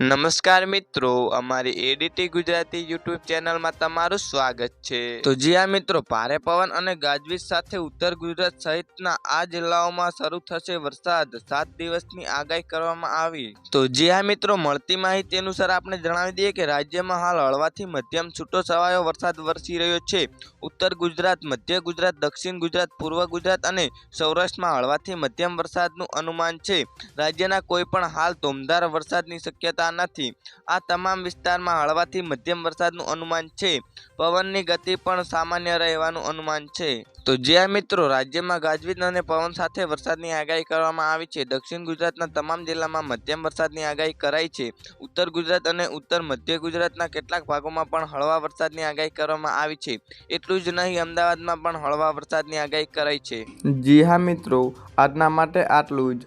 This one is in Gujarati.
નમસ્કાર મિત્રો, અમારી એડીટી ગુજરાતી યુટ્યુબ ચેનલમાં તમારું સ્વાગત છે. તો જી આ મિત્રો, ભારે પવન અને ગાજવીજ સાથે ઉત્તર ગુજરાત સહિતના આ જિલ્લાઓમાં શરૂ થશે વરસાદ. સાત દિવસની આગાહી કરવામાં આવી. તો જી આ મિત્રો, મળતી માહિતી અનુસાર આપણે જણાવી દઈએ કે રાજ્યમાં હાલ હળવાથી મધ્યમ છૂટો છવાયો વરસાદ વરસી રહ્યો છે. ઉત્તર ગુજરાત, મધ્ય ગુજરાત, દક્ષિણ ગુજરાત, પૂર્વ ગુજરાત અને સૌરાષ્ટ્રમાં હળવાથી મધ્યમ વરસાદનું અનુમાન છે. રાજ્યના કોઈ પણ હાલ ધોમધાર વરસાદની શક્યતા નથી. આ તમામ વિસ્તારમાં હળવાથી મધ્યમ વરસાદનું અનુમાન છે. પવનની ગતિ પણ સામાન્ય રહેવાનું અનુમાન છે. તો જ્યાં મિત્રો રાજ્યમાં ગાજવીજ અને પવન સાથે વરસાદની આગાહી કરવામાં આવી છે, દક્ષિણ ગુજરાતના તમામ જિલ્લામાં મધ્યમ વરસાદની આગાહી કરાઈ છે. ઉત્તર ગુજરાત અને ઉત્તર મધ્ય ગુજરાતના કેટલાક ભાગોમાં પણ હળવા વરસાદની આગાહી કરવામાં આવી છે. એટલું જ નહીં, અમદાવાદમાં પણ હળવા વરસાદની આગાહી કરાઈ છે. જી હા મિત્રો, આજના માટે આટલું જ.